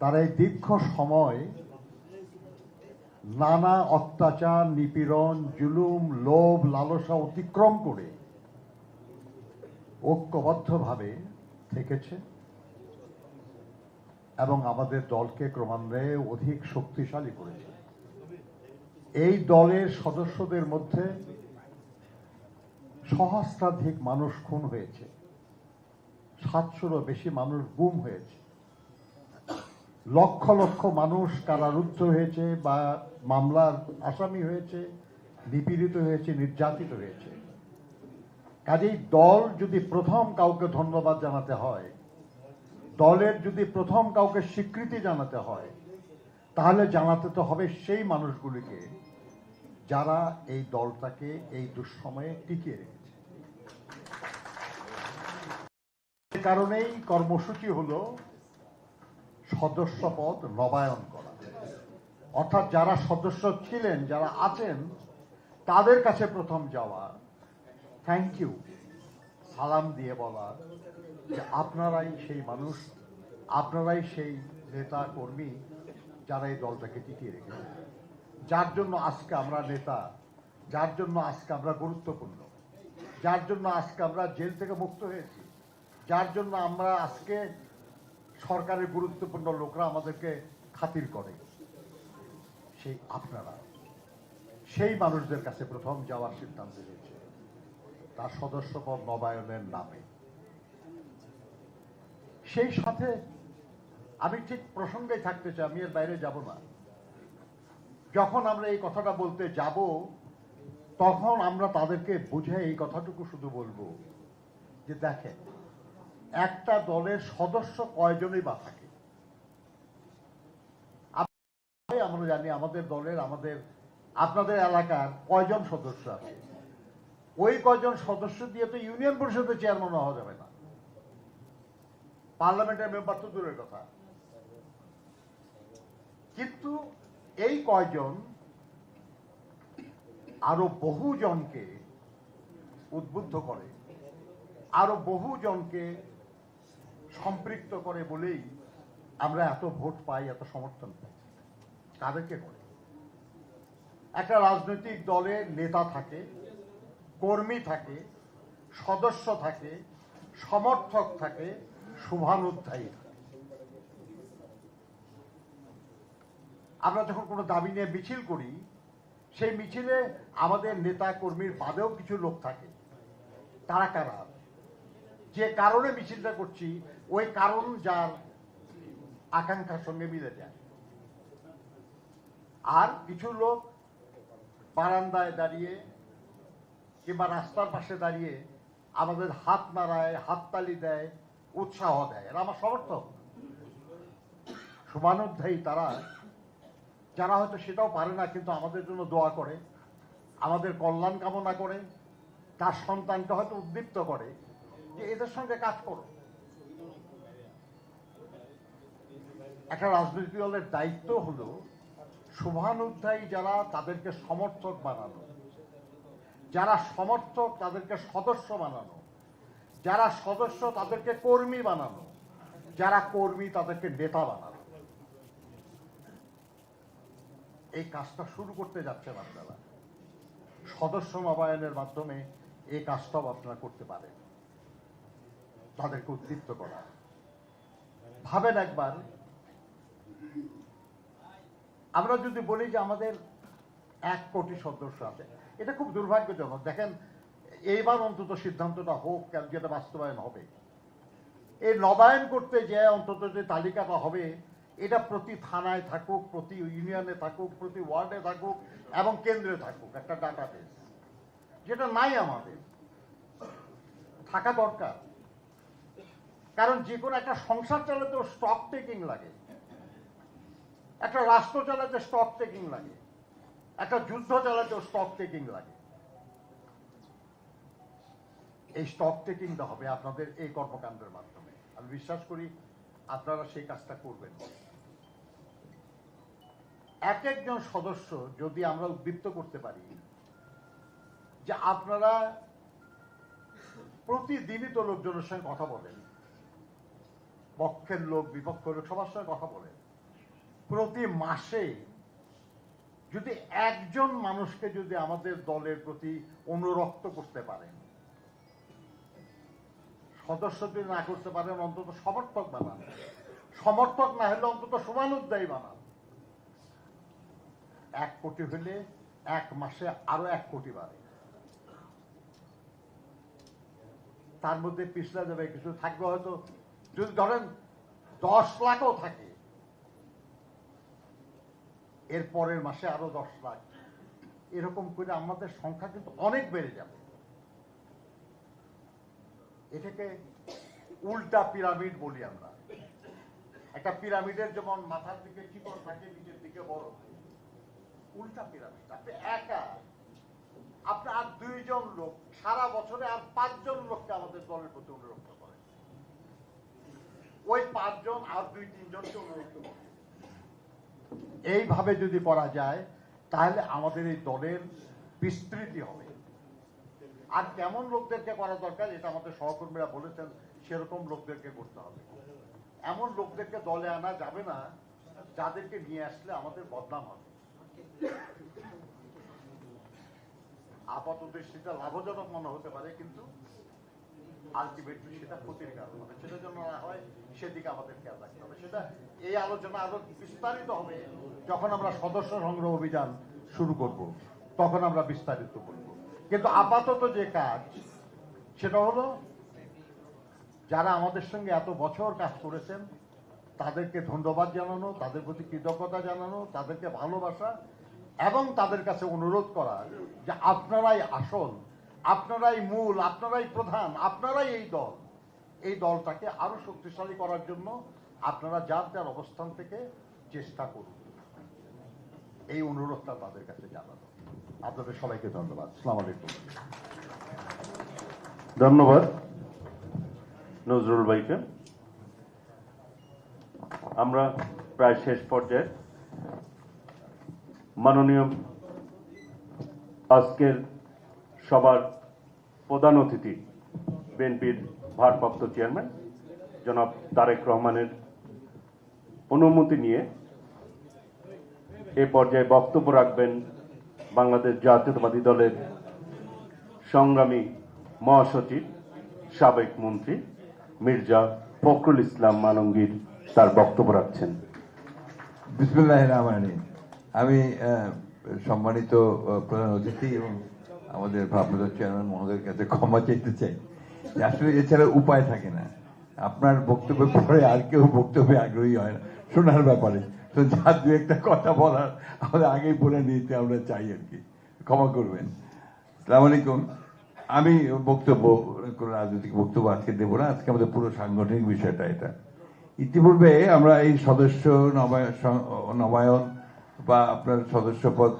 তারা এই দীর্ঘ সময় নানা অত্যাচার, নিপীড়ন, জুলুম, লোভ, লালসা অতিক্রম করে ঐক্যবদ্ধভাবে থেকেছে এবং আমাদের দলকে ক্রমান্বয়ে অধিক শক্তিশালী করেছে। এই দলের সদস্যদের মধ্যে সহস্রাধিক মানুষ খুন হয়েছে, সাতশোরও বেশি মানুষ গুম হয়েছে। লক্ষ লক্ষ মানুষ কারারুদ্ধ হয়েছে বা মামলার আসামি হয়েছে, নিপীড়িত হয়েছে, নির্যাতিত হয়েছে। কাজেই দল যদি প্রথম কাউকে ধন্যবাদ জানাতে হয়, দলের যদি প্রথম কাউকে স্বীকৃতি জানাতে হয়, তাহলে জানাতে তো হবে সেই মানুষগুলিকে যারা এই দলটাকে এই দুঃসময়ে টিকিয়ে রেখেছে। কারণেই কর্মসূচি হলো সদস্য পদ নবায়ন করা। অর্থাৎ যারা সদস্য ছিলেন, যারা আছেন, তাদের কাছে প্রথম যাওয়া। থ্যাংক ইউ সালাম দিয়ে বলা যে আপনারাই সেই মানুষ, আপনারাই সেই নেতা কর্মী যারা এই দলটাকে টিকিয়ে রেখেছে যার জন্য আজকে আমরা নেতা, যার জন্য আজকে আমরা গুরুত্বপূর্ণ, যার জন্য আজকে আমরা জেল থেকে মুক্ত হয়েছি, যার জন্য আমরা আজকে সরকারের গুরুত্বপূর্ণ লোকরা আমাদেরকে খাতির করে। সেই আপনারা, সেই মানুষদের কাছে প্রথম যাওয়ার সিদ্ধান্ত নিয়েছে। তার সদস্যপদ নবায়নের নামে। সেই সাথে আমি ঠিক প্রসঙ্গে থাকতে চাই, আমি এর বাইরে যাব না। যখন আমরা এই কথাটা বলতে যাব, তখন আমরা তাদেরকে বুঝে এই কথাটুকু শুধু বলব যে দেখেন একটা দলের সদস্য কয়জনই বা থাকে? আমরা জানি আমাদের দলের, আমাদের, আপনাদের এলাকার কয়জন সদস্য আছে? ওই কয়জন সদস্য দিয়ে তো ইউনিয়ন পরিষদের চেয়ারম্যান হওয়া যাবে না। পার্লামেন্টের মেম্বার তো দূরের কথা। কিন্তু এই কয়জন আরও বহু জনকে উদ্বুদ্ধ করে, আরও বহু জনকে সম্পৃক্ত করে বলেই আমরা এত ভোট পাই, এত সমর্থন পাই। কাদেরকে করে একটা রাজনৈতিক দলের নেতা থাকে, কর্মী থাকে, সদস্য থাকে, সমর্থক থাকে, শুভানুধ্যায়ী থাকে। আমরা যখন কোনো দাবি নিয়ে মিছিল করি, সেই মিছিলে আমাদের নেতা কর্মীর বাদেও কিছু লোক থাকে। তারা কারা? যে কারণে মিছিলটা করছি ওই কারণ যার আকাঙ্ক্ষার সঙ্গে মিলে যায়। আর কিছু লোক বারান্দায় দাঁড়িয়ে কিংবা রাস্তার পাশে দাঁড়িয়ে আমাদের হাত নাড়ায়, হাততালি দেয়, উৎসাহ দেয়। এরা আমার সমর্থক। শুভানুধ্যায়ী তারা, যারা হয়তো সেটাও পারে না, কিন্তু আমাদের জন্য দোয়া করে, আমাদের কল্যাণ কামনা করে, তার সন্তানকে হয়তো উদ্দীপ্ত করে যে এদের সঙ্গে কাজ করো। একটা রাজনৈতিক দলের দায়িত্ব হলো শুভানুধ্যায়ী যারা তাদেরকে সমর্থক বানানো, যারা সমর্থক তাদেরকে সদস্য বানানো, যারা সদস্য তাদেরকে কর্মী বানানো, যারা কর্মী তাদেরকে নেতা বানানো। এই কাজটা শুরু করতে যাচ্ছেন আপনারা। সদস্য নবায়নের মাধ্যমে এই কাজটাও আপনারা করতে পারেন। তাদেরকে উদ্দীপ্ত করা। ভাবেন একবার আমরা যদি বলি যে আমাদের এক কোটি সদস্য আছে, এটা খুব দুর্ভাগ্যজনক। দেখেন, এইবার অন্তত সিদ্ধান্তটা হোক, কেন যেটা বাস্তবায়ন হবে। এই নবায়ন করতে যে অন্তত যে তালিকাটা হবে, এটা প্রতি থানায় থাকুক, প্রতি ইউনিয়নে থাকুক, প্রতি ওয়ার্ডে থাকুক এবং কেন্দ্রে থাকুক, একটা ডাটা ডাটাবেস যেটা নাই আমাদের। থাকা দরকার। কারণ যে কোনো একটা সংসার চালাতে স্টক টেকিং লাগে। একটা রাষ্ট্র চালাতে স্টক টেকিং লাগে, একটা যুদ্ধ চালাতেও স্টক টেকিং লাগে। এই স্টক টেকিংটা হবে আপনাদের এই কর্মকাণ্ডের মাধ্যমে। আমি বিশ্বাস করি আপনারা সেই কাজটা করবেন। এক একজন সদস্য যদি আমরা উদ্দীপ্ত করতে পারি, যে আপনারা প্রতিদিনই তো লোকজনের সঙ্গে কথা বলেন, পক্ষের লোক, বিপক্ষের লোক, সবার সঙ্গে কথা বলেন। প্রতি মাসে যদি একজন মানুষকে যদি আমাদের দলের প্রতি অনুরক্ত করতে পারেন, সদস্য যদি না করতে পারেন, অন্তত সমর্থক বানান। সমর্থক না হলে অন্তত সমানুদ্দায়ী বানান। এক কোটি হলে এক মাসে আরও এক কোটি বাড়ে। তার মধ্যে পিছলা যাবে কিছু থাকবে হয়তো। যদি ধরেন দশ লাখও থাকে এর পরের মাসে আরও দশ লাখ। এরকম করে আমাদের সংখ্যা কিন্তু অনেক বেড়ে যাবে। এটাকে উল্টা পিরামিড বলি আমরা। একটা পিরামিডের যেমন মাথার দিকে চিকন থাকে, নিচের দিকে বড় উল্টা পিরামিড। আপনি একা। আপনি আর দুইজন লোক। সারা বছরে আর পাঁচজন লোককে আমাদের দলের প্রতি অনুরক্ত করেন। ওই পাঁচজন আর দুই তিনজনকে অনুরক্ত করেন এইভাবে যদি করা যায়, তাহলে আমাদের এই দলের বিস্তৃতি হবে। আর কেমন লোকদেরকে করা দরকার, এটা আমাদের সহকর্মীরা বলেছেন, সেরকম লোকদেরকে করতে হবে। এমন লোকদেরকে দলে আনা যাবে না, যাদেরকে নিয়ে আসলে আমাদের বদনাম হবে। আপাতত সেটা লাভজনক মনে হতে পারে, কিন্তু আলটিমেটলি সেটা ক্ষতির কারণ হবে। সেটা যেন না হয় সেদিকে আমাদের খেয়াল রাখতে হবে। সেটা এই আলোচনা আরও বিস্তারিত হবে যখন আমরা সদস্য সংগ্রহ অভিযান শুরু করব, তখন আমরা বিস্তারিত করব। কিন্তু আপাতত যে কাজ, সেটা হলো যারা আমাদের সঙ্গে এত বছর কাজ করেছেন, তাদেরকে ধন্যবাদ জানানো, তাদের প্রতি কৃতজ্ঞতা জানানো, তাদেরকে ভালোবাসা এবং তাদের কাছে অনুরোধ করা যে আপনারাই আসল আপনারাই মূল, আপনারাই প্রধান, আপনারাই এই দল। এই দলটাকে আরও শক্তিশালী করার জন্য আপনারা যার যার অবস্থান থেকে চেষ্টা করুন। এই অনুরোধটা তাদের কাছে জানানো আপনাদের সবাইকে ধন্যবাদ। সালাম আলাইকুম। ধন্যবাদ নজরুল ভাইকে। আমরা প্রায় শেষ পর্যায়ে মাননীয় আজকের সবার প্রধান অতিথি বিএনপির ভারপ্রাপ্ত চেয়ারম্যান, জনাব তারেক রহমানের অনুমতি নিয়ে এ পর্যায়ে বক্তব্য রাখবেন বাংলাদেশ জাতীয়তাবাদী দলের সংগ্রামী মহাসচিব, সাবেক মন্ত্রী মির্জা ফখরুল ইসলাম মালঙ্গীর তার বক্তব্য রাখছেন। বিসমুল্লাহ আমি সম্মানিত প্রধান অতিথি এবং আমাদের ভাবনার চেয়ারম্যান মহোদয়ের কাছে ক্ষমা চাইতে চাই। আসলে এছাড়া উপায় থাকে না। আপনার বক্তব্যের পরে আর কেউ বক্তব্যে আগ্রহী হয় না। শোনার ব্যাপারে। তো যা দু একটা কথা বলার, আমাদের আগেই বলে নিতে আমরা চাই আর কি। ক্ষমা করবেন। সালাম আলাইকুম। আমি বক্তব্য, কোনো রাজনৈতিক বক্তব্য আজকে দেবো না। আজকে আমাদের পুরো সাংগঠনিক বিষয়টা এটা। ইতিপূর্বে আমরা এই সদস্য নবায়ন নবায়ন বা আপনার সদস্য পদ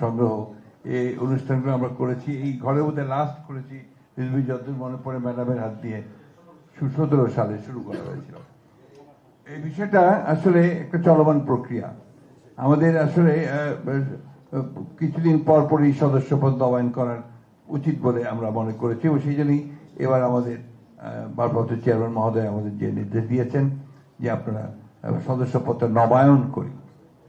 সংগ্রহ এই অনুষ্ঠানগুলো আমরা করেছি। এই ঘরের মধ্যে লাস্ট করেছি। হিজবি যতদূর মনে পড়ে ম্যাডামের হাত দিয়ে সতেরো সালে শুরু করা হয়েছিল। এই বিষয়টা আসলে একটা চলমান প্রক্রিয়া। আমাদের আসলে কিছুদিন পর পরই সদস্য পদ নবায়ন করার উচিত বলে আমরা মনে করেছি এবং সেই জন্যই এবার আমাদের ভারপ্রাপ্ত চেয়ারম্যান মহোদয় আমাদের যে নির্দেশ দিয়েছেন যে আপনারা আহ, সদস্য পদটা নবায়ন করি।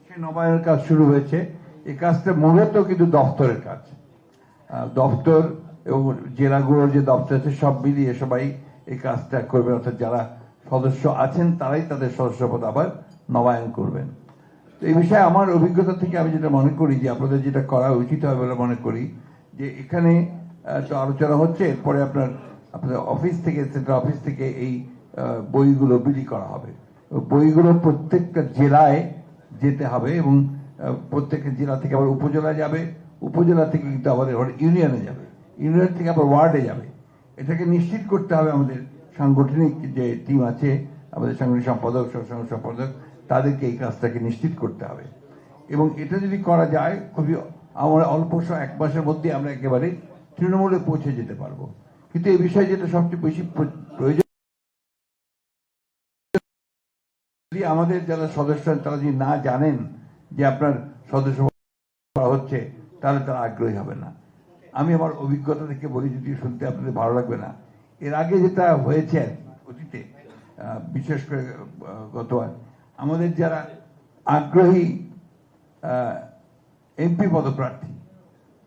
সেই নবায়নের কাজ শুরু হয়েছে। এই কাজটা মূলত কিন্তু দফতরের কাজ। দপ্তর এবং জেলাগুলোর যে দপ্তর আছে, সব মিলিয়ে সবাই এই কাজটা করবে অর্থাৎ যারা সদস্য আছেন, তারাই তাদের সদস্যপদ আবার নবায়ন করবেন। তো এই বিষয়ে আমার অভিজ্ঞতা থেকে আমি যেটা মনে করি যে, আপনাদের যেটা করা উচিত হবে বলে মনে করি যে, এখানে তো আলোচনা হচ্ছে, এরপরে আপনার, আপনাদের অফিস থেকে, সেন্ট্রাল অফিস থেকে এই বইগুলো বিলি করা হবে। বইগুলো প্রত্যেকটা জেলায় যেতে হবে এবং প্রত্যেকটা জেলা থেকে আবার উপজেলা যাবে, উপজেলা থেকে কিন্তু আবার ইউনিয়নে যাবে। ইউনিয়ন থেকে আবার ওয়ার্ডে যাবে। এটাকে নিশ্চিত করতে হবে আমাদের সাংগঠনিক যে টিম আছে, আমাদের সাংগঠনিক সম্পাদক সহসংঘ সম্পাদক, তাদেরকে এই কাজটাকে নিশ্চিত করতে হবে। এবং এটা যদি করা যায়, খুবই আমরা অল্প এক মাসের মধ্যে আমরা একেবারে তৃণমূলে পৌঁছে যেতে পারব। কিন্তু এই বিষয়ে যেটা সবচেয়ে বেশি প্রয়োজন আমাদের যারা সদস্য তারা যদি না জানেন যে আপনার সদস্য করা হচ্ছে, তাহলে তারা আগ্রহী হবে না। আমি আমার অভিজ্ঞতা থেকে বলি, যদি শুনতে আপনাদের ভালো লাগবে না। এর আগে যেটা হয়েছে অতীতে বিশেষ করে গত আমাদের যারা আগ্রহী এমপি পদপ্রার্থী,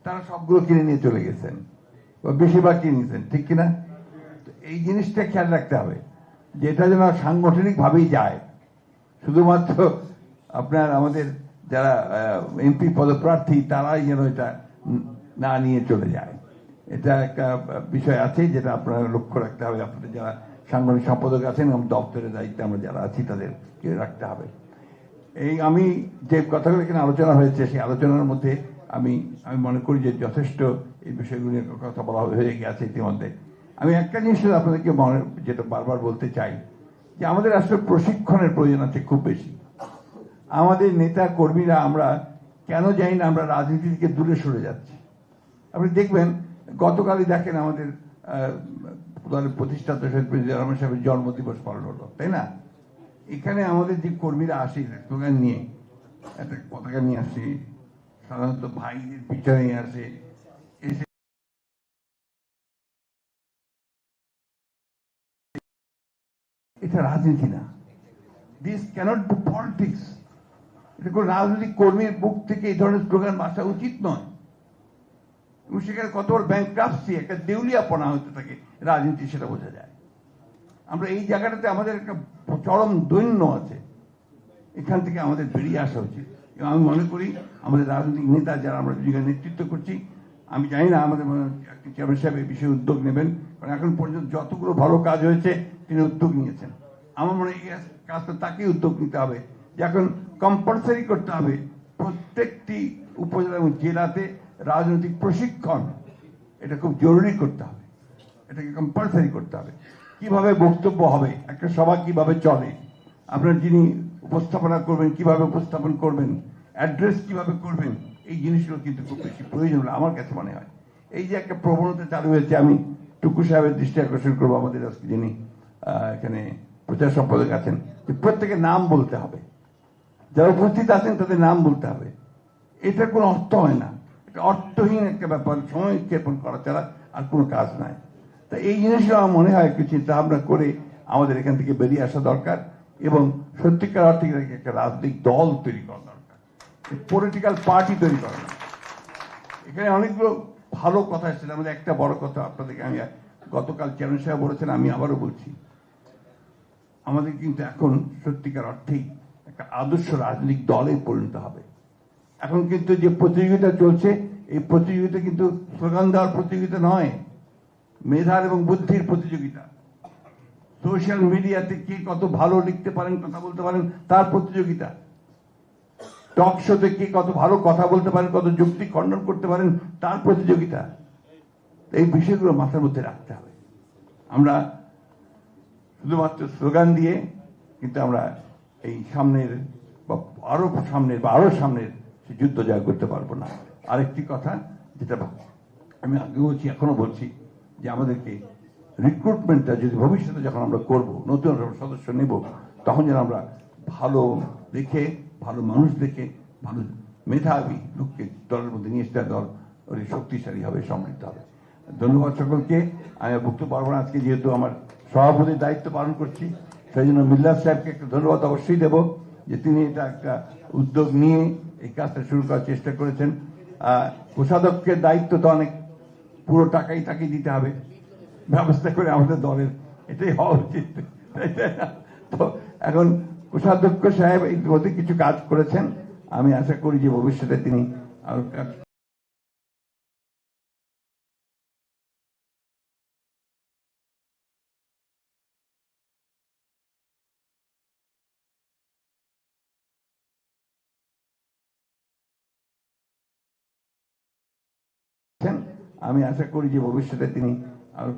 তারা সবগুলো কিনে নিয়ে চলে গেছেন, বা বেশিরভাগ কিনে নিয়েছেন, ঠিক কিনা? এই জিনিসটা খেয়াল রাখতে হবে যেটা যেন সাংগঠনিকভাবেই যায়। শুধুমাত্র আপনার আমাদের যারা এমপি পদপ্রার্থী তারাই যেন এটা না নিয়ে চলে যায়। এটা একটা বিষয় আছে যেটা আপনারা লক্ষ্য রাখতে হবে। আপনাদের যারা সাংগঠনিক সম্পাদক আছেন এবং দপ্তরের দায়িত্বে আমরা যারা আছি, তাদেরকে রাখতে হবে। এই আমি যে কথাগুলো এখানে আলোচনা হয়েছে, সেই আলোচনার মধ্যে আমি আমি মনে করি যে যথেষ্ট এই বিষয়গুলি নিয়ে কথা বলা হয়ে গেছে ইতিমধ্যে। আমি একটা জিনিস আপনাদেরকে মনে, যেটা বারবার বলতে চাই, যে আমাদের আসলে প্রশিক্ষণের প্রয়োজন আছে খুব বেশি। আমাদের নেতা কর্মীরা আমরা কেন জানি না, আমরা রাজনীতি থেকে দূরে সরে যাচ্ছি। আপনি দেখবেন, গতকালই দেখেন আমাদের দলের প্রতিষ্ঠাতা রহমান সাহেবের জন্মদিবস পালন হলো, তাই না? এখানে আমাদের যে কর্মীরা আসে, স্লোগান নিয়ে, একটা পতাকা নিয়ে আসে, সাধারণত ভাইদের পিছনে নিয়ে আসে এটা রাজনীতি না। দিস ক্যানট বি পলিটিক্স কোনো রাজনৈতিক কর্মীর বুক থেকে এই ধরনের স্লোগান আসা উচিত নয়। এবং সেখানে কত বড় ব্যাংক একটা দেউলিয়াপনা হতে থাকে রাজনীতি সেটা বোঝা যায়। আমরা এই জায়গাটাতে আমাদের একটা চরম দৈন্য আছে। এখান থেকে আমাদের বেরিয়ে আসা উচিত। এবং আমি মনে করি, আমাদের রাজনৈতিক নেতা যারা আমরা দুজন নেতৃত্ব করছি, আমি জানি না আমাদের চেয়ারম্যান সাহেব এই বিষয়ে উদ্যোগ নেবেন, কারণ এখন পর্যন্ত যতগুলো ভালো কাজ হয়েছে, তিনি উদ্যোগ নিয়েছেন। আমার মনে হয় কাজটা তাকেই উদ্যোগ নিতে হবে। যে এখন কম্পালসারি করতে হবে প্রত্যেকটি উপজেলা এবং জেলাতে রাজনৈতিক প্রশিক্ষণ। এটা খুব জরুরি করতে হবে। এটাকে কম্পালসারি করতে হবে। কীভাবে বক্তব্য হবে? একটা সভা কীভাবে চলে? আপনার যিনি উপস্থাপনা করবেন, কীভাবে উপস্থাপন করবেন? অ্যাড্রেস কীভাবে করবেন? এই জিনিসগুলো কিন্তু খুব বেশি প্রয়োজন আমার কাছে মনে হয়। এই যে একটা প্রবণতা চালু হয়েছে, আমি টুকু সাহেবের দৃষ্টি আকর্ষণ করব আমাদের আজকে যিনি এখানে প্রচার সম্পাদক আছেন, যে প্রত্যেকের নাম বলতে হবে। যারা উপস্থিত আছেন, তাদের নাম বলতে হবে। এটা কোনো অর্থ হয় না। এটা অর্থহীন একটা ব্যাপার, সময় ক্ষেপণ করা ছাড়া আর কোনো কাজ নাই। তা এই জিনিসগুলো আমার মনে হয় একটু চিন্তা ভাবনা করে আমাদের এখান থেকে বেরিয়ে আসা দরকার এবং সত্যিকার অর্থে একটা রাজনৈতিক দল তৈরি করা দরকার। পলিটিক্যাল পার্টি তৈরি করা এখানে অনেকগুলো ভালো কথা এসেছে। আমাদের একটা বড় কথা আপনাদেরকে আমি গতকাল চেয়ারম্যান সাহেব বলেছেন, আমি আবারও বলছি। আমাদের কিন্তু এখন সত্যিকার অর্থেই একটা আদর্শ রাজনৈতিক দলে পরিণত হবে। এখন কিন্তু যে প্রতিযোগিতা চলছে, এই প্রতিযোগিতা কিন্তু স্লোগান দেওয়ার প্রতিযোগিতা নয়, মেধার এবং বুদ্ধির প্রতিযোগিতা। সোশ্যাল মিডিয়াতে কে কত ভালো লিখতে পারেন, কথা বলতে পারেন, তার প্রতিযোগিতা। টক শোতে কে কত ভালো কথা বলতে পারেন, কত যুক্তি খণ্ডন করতে পারেন, তার প্রতিযোগিতা। এই বিষয়গুলো মাথার মধ্যে রাখতে হবে। আমরা শুধুমাত্র স্লোগান দিয়ে কিন্তু আমরা এই সামনের বা আরও সামনের বা আরও সামনের যুদ্ধ জয় করতে পারব না। আরেকটি কথা যেটা আমি আগে বলছি এখনও বলছি যে আমাদেরকে রিক্রুটমেন্টটা যদি ভবিষ্যতে যখন আমরা করব, নতুন সদস্য নেব, তখন যেন আমরা ভালো দেখে, ভালো মানুষ দেখে, ভালো মেধাবী লোককে দলের মধ্যে নিয়ে এসে দল শক্তিশালী হবে, সমৃদ্ধ হবে। ধন্যবাদ সকলকে। আমি বক্তব্য পারব না আজকে, যেহেতু আমার সভাপতির দায়িত্ব পালন করছি। সেই জন্য মিল্লার সাহেবকে একটা ধন্যবাদ অবশ্যই দেব যে তিনি এটা একটা উদ্যোগ নিয়ে এই কাজটা শুরু করার চেষ্টা করেছেন। কোষাধ্যক্ষের দায়িত্ব তো অনেক, পুরো টাকাই তাকে দিতে হবে। ব্যবস্থা করে আমাদের দলের, এটাই হওয়া উচিত। তো এখন কোষাধ্যক্ষ সাহেব ইতিমধ্যে কিছু কাজ করেছেন। আমি আশা করি যে ভবিষ্যতে তিনি আরও আমি আশা করি যে ভবিষ্যতে তিনি আরও